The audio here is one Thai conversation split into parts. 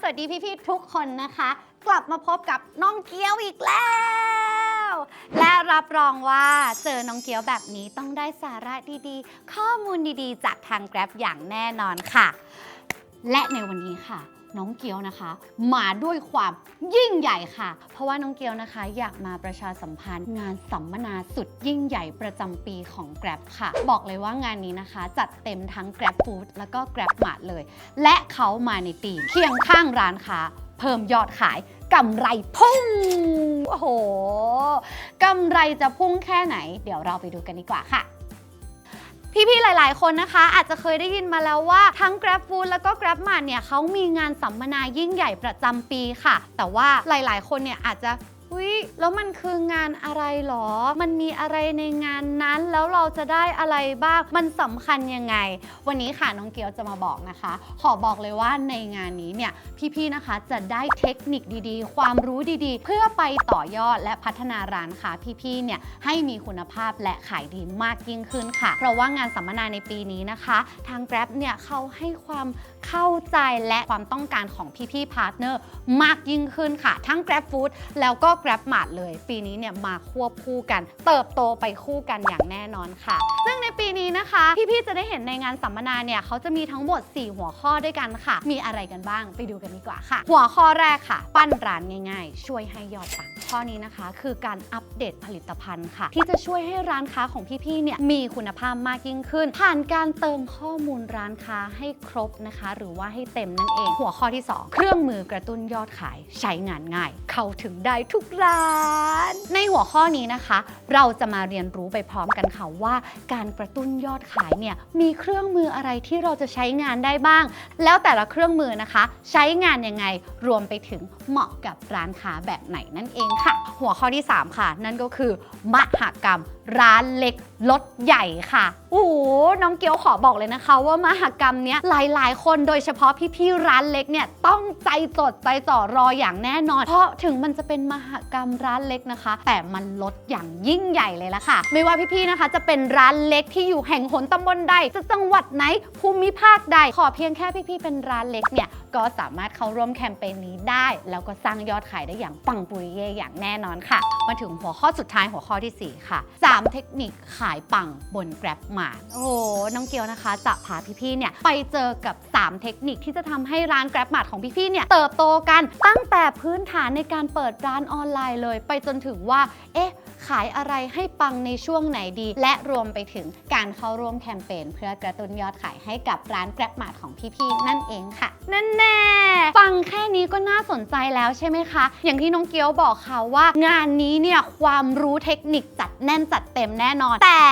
สวัสดีพี่ๆทุกคนนะคะ กลับมาพบกับน้องเกียวอีกแล้ว และรับรองว่าเจอน้องเกียวแบบนี้ต้องได้สาระดีๆ ข้อมูลดีๆ จากทาง Grab อย่างแน่นอนค่ะ และในวันนี้ค่ะ น้องเกียวนะคะ มาด้วยความยิ่งใหญ่ค่ะ เพราะว่าน้องเกียวนะคะ อยากมาประชาสัมพันธ์ งานสัมมนาสุดยิ่งใหญ่ประจำปีของ Grab ค่ะ บอกเลยว่างานนี้นะคะ จัดเต็มทั้ง Grab Food แล้วก็ Grab Mart เลย และเขามาในทีมเคียงข้างร้านค้าเพิ่มยอดขายกำไรพุ่ง โอ้โหกำไรจะพุ่งแค่ไหน เดี๋ยวเราไปดูกันดีกว่าค่ะ พี่ๆ หลาย ๆ คนนะคะ อาจจะเคยได้ยินมาแล้วว่าทั้ง Grab Food แล้วก็ Grab Mart เนี่ยเขามีงานสัมมนายิ่งใหญ่ประจำปีค่ะ แต่ว่าหลายๆ คนเนี่ยอาจจะอุ้ย แล้วมันคืองานอะไรหรอ มันมีอะไรในงานนั้นแล้วเราจะได้อะไรบ้าง มันสำคัญยังไง วันนี้ค่ะน้องเกียวจะมาบอกนะคะ ขอบอกเลยว่าในงานนี้เนี่ยพี่ๆนะคะจะได้เทคนิคดีๆ ความรู้ดีๆ เพื่อไปต่อยอดและพัฒนาร้านค้าพี่ๆเนี่ยให้มีคุณภาพและขายดีมากยิ่งขึ้นค่ะ เพราะว่างานสัมมนาในปีนี้นะคะ ทาง Grab เนี่ยเขาให้ความเข้าใจและความต้องการของพี่ๆพาร์ทเนอร์มากยิ่งขึ้นค่ะ ทั้ง Grab Food แล้วก็ Grab Mart เลย ปีนี้เนี่ยมาควบคู่กัน เติบโตไปคู่กันอย่างแน่นอนค่ะ ซึ่งในปีนี้นะคะ พี่ๆจะได้เห็นในงานสัมมนาเนี่ยเขาจะมีทั้งหมด 4 หัวข้อด้วยกันค่ะ มีอะไรกันบ้างไปดูกันดีกว่าค่ะ หัวข้อแรกค่ะ ปั้นร้านง่าย ๆ ช่วยให้ยอดปังข้อนี้นะคะ คือการอัปเดตผลิตภัณฑ์ค่ะ ที่จะช่วยให้ร้านค้าของพี่ๆเนี่ยมีคุณภาพมากยิ่งขึ้น ผ่านการเติมข้อมูลร้านค้าให้ครบนะคะ หรือว่าให้เต็มนั่นเอง หัวข้อที่ 2 เครื่องมือกระตุ้นยอดขาย ใช้งานง่าย เข้าถึงได้ทุกร้านในหัวข้อนี้นะคะ เราจะมาเรียนรู้ไปพร้อมกันค่ะว่าการกระตุ้นยอดขายเนี่ยมีเครื่องมืออะไรที่เราจะใช้งานได้บ้าง แล้วแต่ละเครื่องมือนะคะ ใช้งานยังไงรวมไปถึงเหมาะกับร้านค้าแบบไหนนั่นเองค่ะ หัวข้อที่ 3 ค่ะ นั่นก็คือมหกรรมร้านเล็ก ลดใหญ่ค่ะ โอ้โห น้องเกียวขอบอกเลยนะคะว่ามหกรรมเนี้ยหลายๆ คนโดยเฉพาะพี่ๆ ร้านเล็กเนี่ยต้องใจจดใจจ่อรออย่างแน่นอน เพราะถึงมันจะเป็นมหกรรมร้านเล็กนะคะ แต่มันลดอย่างยิ่งใหญ่เลยละค่ะ ไม่ว่าพี่ๆ นะคะ จะเป็นร้านเล็กที่อยู่แห่งหนตำบลใด จะจังหวัดไหน ภูมิภาคใด ขอเพียงแค่พี่ๆ เป็นร้านเล็กเนี่ยก็สามารถเข้าร่วมแคมเปญนี้ได้ แล้วก็สร้างยอดขายได้อย่างปังปุริเย่อย่างแน่นอนค่ะ มาถึงหัวข้อสุดท้ายหัวข้อทีสี่4 ค่ะ 3 เทคนิคขายปังบน Grab มาโอ้โหน้องเกียวนะคะ จะพาพี่ๆเนี่ยไปเจอกับ 3 เทคนิคที่จะทำให้ร้าน Grab มาของพี่ๆเนี่ยเติบโตกันตั้งแต่พื้นฐานในการเปิดร้านออนไลน์เลย ไปจนถึงว่าเอ๊ะ ขายอะไรให้ปังในช่วงไหนดี และรวมไปถึงการเข้าร่วมแคมเปญเพื่อกระตุ้นยอดขายให้กับร้าน Grab Mart ของพี่ๆนั่นเองค่ะ นั่นแน่ฟังแค่นี้ก็น่าสนใจแล้วใช่ไหมคะ อย่างที่น้องเกียวบอกค่ะว่า งานนี้เนี่ยความรู้เทคนิคจัดแน่นจัดเต็มแน่นอน แต่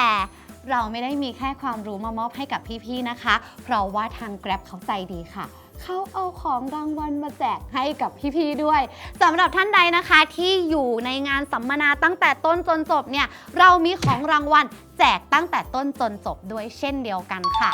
เราไม่ได้มีแค่ความรู้มามอบให้กับพี่ๆนะคะ เพราะว่าทาง Grab เขาใจดีค่ะ เขาเอาของรางวัลมาแจกให้กับพี่ๆด้วยสำหรับท่านใดนะคะที่อยู่ในงานสัมมนาตั้งแต่ต้นจนจบเนี่ยเรามีของรางวัลแจกตั้งแต่ต้นจนจบด้วยเช่นเดียวกันค่ะ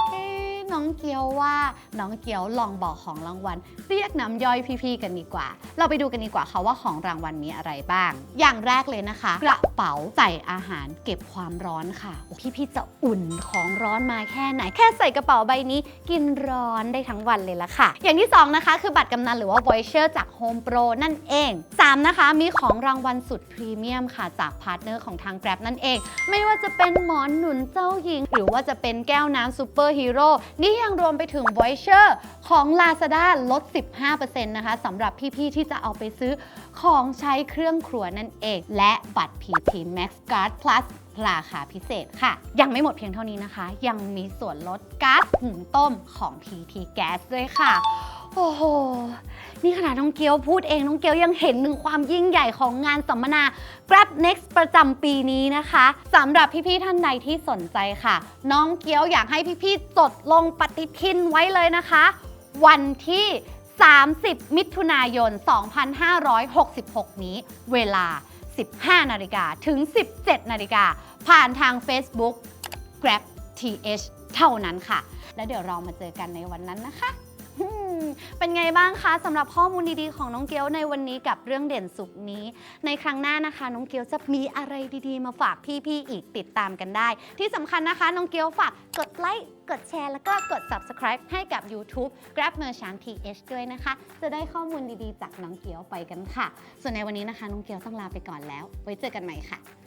น้องเกียวว่า น้องเกียวลองบอกของรางวัล เรียกน้ำย่อยพี่ๆกันดีกว่า เราไปดูกันดีกว่าค่ะว่าของรางวัลมีอะไรบ้าง อย่างแรกเลยนะคะ กระเป๋าใส่อาหารเก็บความร้อนค่ะโอ้พี่ๆจะอุ่นของร้อนมาแค่ไหน แค่ใส่กระเป๋าใบนี้ กินร้อนได้ทั้งวันเลยละค่ะ อย่างที่สองนะคะ คือบัตรกำนันหรือว่า voucher จาก Home Pro นั่นเองสามนะคะ มีของรางวัลสุดพรีเมียมค่ะ จากพาร์ทเนอร์ของทาง Grab นั่นเอง ไม่ว่าจะเป็นหมอนหนุนเจ้าหญิง หรือว่าจะเป็นแก้วน้ำซูเปอร์ฮีโร่นี่ยังรวมไปถึง voucher ของ Lazada ลด 15%นะคะสำหรับพี่ๆ ที่จะเอาไปซื้อของใช้เครื่องครัวนั่นเอง และบัตร PT Max Card Plus ราคาพิเศษค่ะ ยังไม่หมดเพียงเท่านี้นะคะ ยังมีส่วนลดก๊าซหุงต้มของ PT Gas ด้วยค่ะ โอ้โห นี่ขนาดน้องเกียวพูดเองน้องเกียวยังเห็นถึงความยิ่งใหญ่ของงานสัมมนา Grab Next ประจำปีนี้นะคะสำหรับพี่ๆท่านใดที่สนใจค่ะ น้องเกียวอยากให้พี่ๆจดลงปฏิทินไว้เลยนะคะ วันที่ 30 มิถุนายน 2566 นี้ เวลา 15 นาฬิกาถึง 17 นาฬิกาผ่านทาง Facebook Grab TH เท่านั้นค่ะ แล้วเดี๋ยวเรามาเจอกันในวันนั้นนะคะ เป็นไงบ้างคะสำหรับข้อมูลดีๆของน้องเกียวในวันนี้กับเรื่องเด่นสุขนี้ ในครั้งหน้านะคะ น้องเกียวจะมีอะไรดีๆ มาฝากพี่ๆอีกติดตามกันได้ ที่สำคัญนะคะ น้องเกียวฝากกดไลค์กดแชร์แล้วก็กด subscribe ให้กับ YouTube Grab Merchant TH ด้วยนะคะ จะได้ข้อมูลดีๆ จากน้องเกียวไปกันค่ะ ส่วนในวันนี้นะคะ น้องเกียวต้องลาไปก่อนแล้ว ไว้เจอกันใหม่ค่ะ